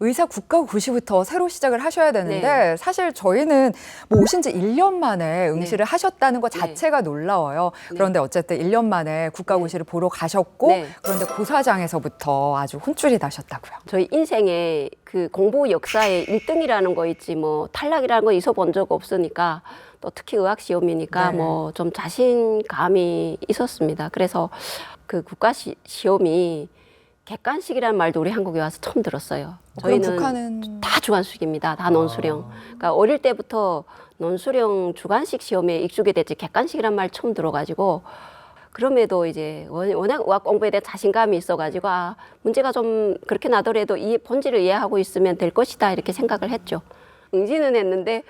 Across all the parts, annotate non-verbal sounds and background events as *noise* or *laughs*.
의사 국가고시부터 새로 시작을 하셔야 되는데 네. 사실 저희는 뭐 오신 지 1년 만에 응시를 하셨다는 것 네. 자체가 놀라워요. 그런데 어쨌든 1년 만에 국가고시를 보러 가셨고 네. 그런데 고사장에서부터 아주 혼쭐이 나셨다고요. 저희 인생에 그 공부 역사에 1등이라는 거 있지 뭐 탈락이라는 거 있어 본 적 없으니까 또 특히 의학 시험이니까 네. 뭐좀 자신감이 있었습니다. 그래서 그 국가 시, 시험이 객관식이라는 말도 우리 한국에 와서 처음 들었어요. 그럼 저희는 북한은 다 주관식입니다. 다 논수령. 그러니까 어릴 때부터 논수령 주관식 시험에 익숙이 됐지 객관식이란 말 처음 들어가지고 그럼에도 이제 원- 워낙 의학 공부에 대한 자신감이 있어가지고 아 문제가 좀 그렇게 나더라도 이 본질을 이해하고 있으면 될 것이다 이렇게 생각을 했죠. 응시는 했는데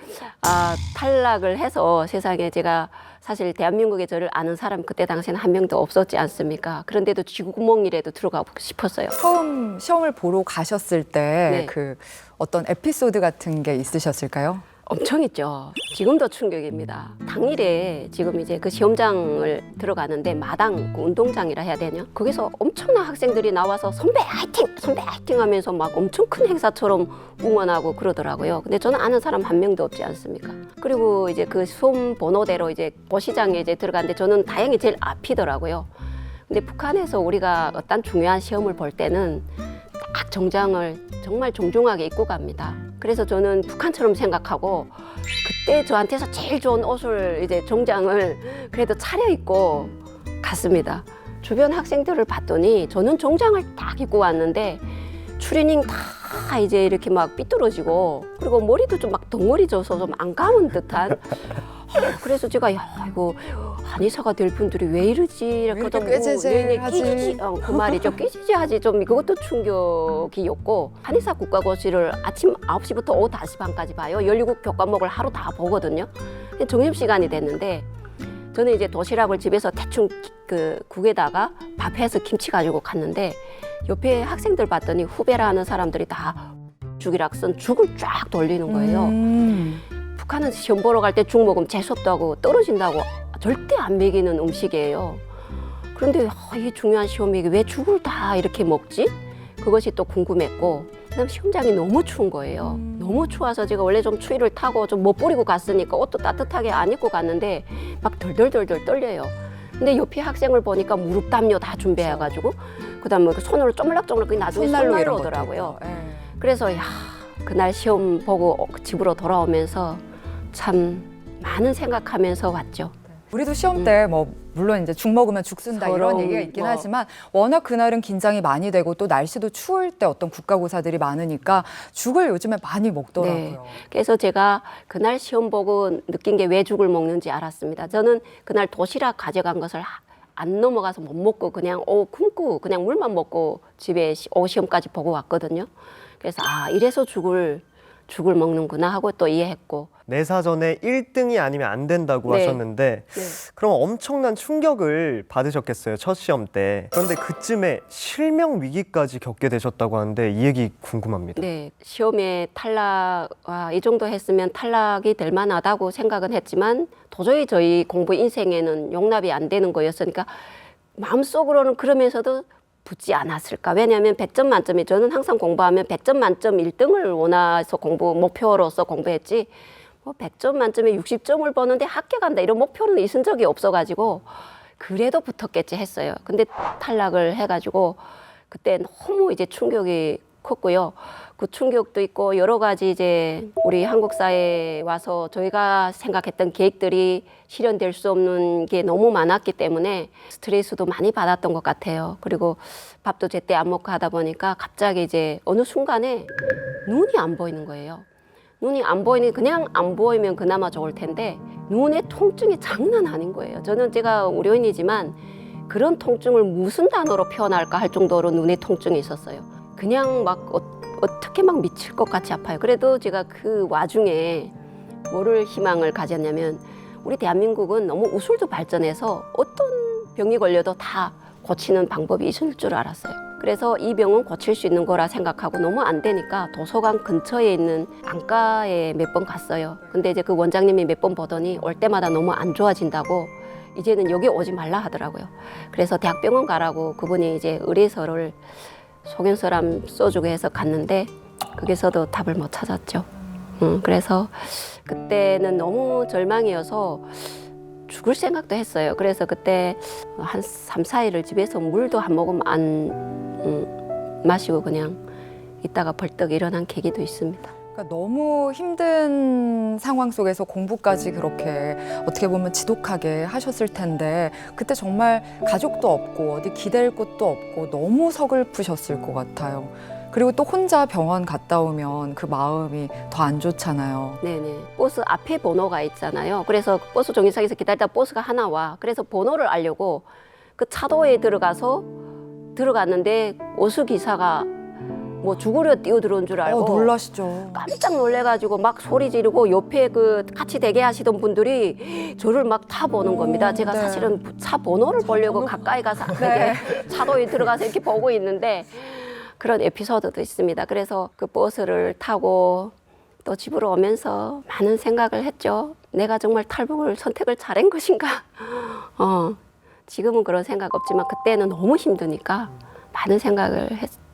아 탈락을 해서 세상에 제가 사실 대한민국에 저를 아는 사람 그때 당시에는 한 명도 없었지 않습니까? 그런데도 쥐구멍이라도 들어가고 싶었어요. 처음 시험을 보러 가셨을 때 네. 그 어떤 에피소드 같은 게 있으셨을까요? 엄청 있죠. 지금도 충격입니다. 당일에 지금 이제 그 시험장을 들어가는데 마당 그 운동장이라 해야 되냐? 거기서 엄청난 학생들이 나와서 선배 화이팅! 선배 화이팅 하면서 막 엄청 큰 행사처럼 응원하고 그러더라고요. 근데 저는 아는 사람 한 명도 없지 않습니까? 그리고 이제 그 수험 번호대로 이제 보시장에 이제 들어갔는데 저는 다행히 제일 앞이더라고요. 근데 북한에서 우리가 어떤 중요한 시험을 볼 때는 딱 정장을 정말 정중하게 입고 갑니다. 그래서 저는 북한처럼 생각하고 그때 저한테서 제일 좋은 옷을 이제 정장을 *laughs* 그래도 차려 입고 갔습니다. 주변 학생들을 봤더니 저는 정장을 딱 입고 왔는데 추리닝 다 이제 이렇게 막 삐뚤어지고 그리고 머리도 좀 막 덩어리 져서 좀 안 감은 듯한 아, 그래서 제가 야 이거 한의사가 될 분들이 왜 이러지 이렇게 이렇게 좀 꾀죄죄하지? 끼지지 어, 그 말이죠 끼지지하지 좀 그것도 충격이었고 한의사 국가고시를 아침 9시부터 오후 5시 반까지 봐요 17 교 과목을 하루 다 보거든요 근데 점심 시간이 됐는데 저는 이제 도시락을 집에서 대충 기- 그 국에다가 밥해서 김치 가지고 갔는데 옆에 학생들 봤더니 후배라 하는 사람들이 다 죽이락 쓴 죽을 쫙 돌리는 거예요. 음. 북한은 시험 보러 갈 때 죽 먹으면 재수없다고 떨어진다고 절대 안 먹이는 음식이에요. 그런데 아, 이 중요한 시험이 왜 죽을 다 이렇게 먹지? 그것이 또 궁금했고 그다음 시험장이 너무 추운 거예요. 음. 너무 추워서 제가 원래 좀 추위를 타고 좀 못 뿌리고 갔으니까 옷도 따뜻하게 안 입고 갔는데 막 덜덜덜덜 떨려요. 근데 옆에 학생을 보니까 무릎 담요 다 준비해가지고 그다음에 그 손으로 쪼물락쪼물락 나중에 이런 것도 오더라고요. 예. 그래서 야 그날 시험 보고 어, 집으로 돌아오면서 참 많은 생각하면서 왔죠. 우리도 시험 때 뭐 물론 이제 죽 먹으면 죽 쓴다 이런 얘기가 있긴 뭐. 하지만 워낙 그날은 긴장이 많이 되고 또 날씨도 추울 때 어떤 국가고사들이 많으니까 죽을 요즘에 많이 먹더라고요. 네. 그래서 제가 그날 시험 보고 느낀 게 왜 죽을 먹는지 알았습니다. 저는 그날 도시락 가져간 것을 하- 안 넘어가서 못 먹고 그냥 오 굶고 그냥 물만 먹고 집에 시- 오후 시험까지 보고 왔거든요. 그래서 아 이래서 죽을 죽을 먹는구나 하고 또 이해했고 내 사전에 1등이 아니면 안 된다고 네. 하셨는데 네. 그럼 엄청난 충격을 받으셨겠어요 첫 시험 때 그런데 그쯤에 실명 위기까지 겪게 되셨다고 하는데 이 얘기 궁금합니다 네, 시험에 탈락, 와, 이 정도 했으면 탈락이 될 만하다고 생각은 했지만 도저히 저희 공부 인생에는 용납이 안 되는 거였으니까 마음속으로는 그러면서도 붙지 않았을까. 왜냐하면 100점 만점이 저는 항상 공부하면 100점 만점 1등을 원해서 공부, 목표로서 공부했지 뭐 100점 만점에 60점을 버는데 합격한다 이런 목표는 있은 적이 없어가지고 그래도 붙었겠지 했어요. 근데 탈락을 해가지고 그때 너무 이제 충격이 컸고요. 그 충격도 있고 여러 가지 이제 우리 한국 사회에 와서 저희가 생각했던 계획들이 실현될 수 없는 게 너무 많았기 때문에 스트레스도 많이 받았던 것 같아요. 그리고 밥도 제때 안 먹고 하다 보니까 갑자기 이제 어느 순간에 눈이 안 보이는 거예요. 눈이 안 보이니 그냥 안 보이면 그나마 좋을 텐데 눈의 통증이 장난 아닌 거예요. 저는 제가 의료인이지만 그런 통증을 무슨 단어로 표현할까 할 정도로 눈에 통증이 있었어요. 그냥 막 어, 어떻게 막 미칠 것 같이 아파요. 그래도 제가 그 와중에 뭐를 희망을 가졌냐면 우리 대한민국은 너무 우술도 발전해서 어떤 병이 걸려도 다 고치는 방법이 있을 줄 알았어요. 그래서 이 병은 고칠 수 있는 거라 생각하고 너무 안 되니까 도서관 근처에 있는 안과에 몇 번 갔어요. 근데 이제 그 원장님이 몇 번 보더니 올 때마다 너무 안 좋아진다고 이제는 여기 오지 말라 하더라고요. 그래서 대학병원 가라고 그분이 이제 의뢰서를 소견서람 써주고 해서 갔는데 거기서도 답을 못 찾았죠. 음, 그래서 그때는 너무 절망이어서 죽을 생각도 했어요. 그래서 그때 한 3, 4일을 집에서 물도 한 모금 안 음, 마시고 그냥 있다가 벌떡 일어난 계기도 있습니다. 그러니까 너무 힘든 상황 속에서 공부까지 그렇게 어떻게 보면 지독하게 하셨을 텐데 그때 정말 가족도 없고 어디 기댈 곳도 없고 너무 서글프셨을 것 같아요. 그리고 또 혼자 병원 갔다 오면 그 마음이 더 안 좋잖아요. 네네. 버스 앞에 번호가 있잖아요. 그래서 버스 정류장에서 기다리다 버스가 하나 와. 그래서 번호를 알려고 그 차도에 들어가서 들어갔는데 오수 기사가 뭐 죽으려 뛰어들어온 줄 알고 어, 놀라시죠. 깜짝 놀래가지고 막 소리 지르고 옆에 그 같이 대기하시던 분들이 저를 막 타보는 겁니다. 제가 네. 사실은 차 번호를 보려고 가까이 가서 네. 이렇게 *laughs* 차도에 들어가서 이렇게 보고 있는데 그런 에피소드도 있습니다. 그래서 그 버스를 타고 또 집으로 오면서 많은 생각을 했죠. 내가 정말 탈북을 선택을 잘한 것인가? *laughs* 어, 지금은 그런 생각 없지만 그때는 너무 힘드니까 많은 생각을 했죠.